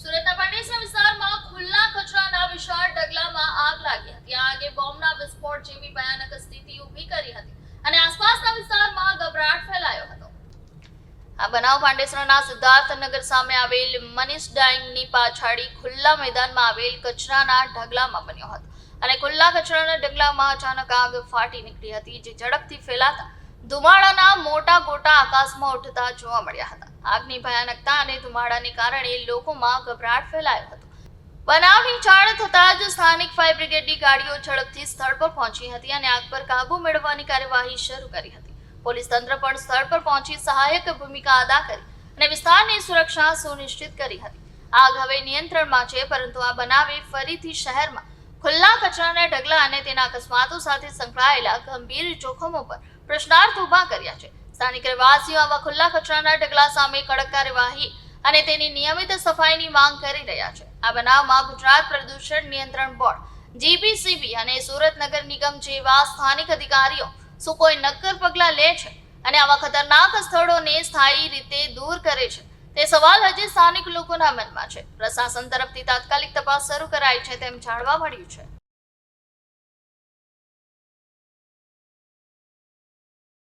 સુરતના પાંડેસરા વિસ્તારમાં ખુલ્લા કચરાના વિશાળ ઢગલામાં આગ લાગી હતી. આ આગે બોમ્બના વિસ્ફોટ જેવી ભયાનક સ્થિતિ ઊભી કરી હતી અને આસપાસના વિસ્તારમાં ગભરાટ ફેલાયો હતો. આ બનાવ પાંડેસરાના સિદ્ધાર્થનગર સામે આવેલ મનીષ ડાઇંગની પાછાડી ખુલ્લા મેદાનમાં આવેલ કચરાના ઢગલામાં બન્યો હતો. અને ખુલ્લા કચરાના ઢગલામાં અચાનક આગ ફાટી નીકળી હતી, જે ઝડપથી ફેલાતા ધુમાડાના મોટા ગોટા આકાશમાં ઉઠતા જોવા મળ્યા હતા. આગની ભયાનકતા અને ધુમાડાને કારણે લોકોમાં ગભરાટ ફેલાયો હતો. બનાવની જાણ થતાં જ સ્થાનિક ફાયર બ્રિગેડની ગાડીઓ ઝડપથી સ્થળ પર પહોંચી હતી અને આગ પર કાબુ મેળવવાની કાર્યવાહી શરૂ કરી હતી. પોલીસ તંત્ર પણ સ્થળ પર પહોંચી સહાયક ભૂમિકા અદા કરી અને વિસ્તારની સુરક્ષા સુનિશ્ચિત કરી હતી. આગ હવે નિયંત્રણમાં છે, પરંતુ આ બનાવે ફરીથી શહેરમાં ખુલ્લા કચરાના ઢગલા અને તેના અકસ્માતો સાથે સંકળાયેલા ગંભીર જોખમો પર પ્રશ્નાર્થ ઊભા કર્યા છે. સ્થાનિક રહેવાસીઓ આવા ખુલ્લા કચરાના ઢગલા સામે કડક કાર્યવાહી અને તેની નિયમિત સફાઈની માંગ કરી રહ્યા છે. આ બનાવમાં ગુજરાત પ્રદૂષણ નિયંત્રણ બોર્ડ જીપીસીબી અને સુરત નગર નિગમ જેવા સ્થાનિક અધિકારીઓ શું કોઈ નક્કર પગલાં લે છે? અને આવા ખતરનાક સ્થળોને સ્થાયી રીતે દૂર કરે છે? તે સવાલ હજી સ્થાનિક લોકોના મનમાં છે. પ્રશાસન તરફથી તાત્કાલિક તપાસ શરૂ કરાઈ છે તેમ જાણવા મળ્યું છે.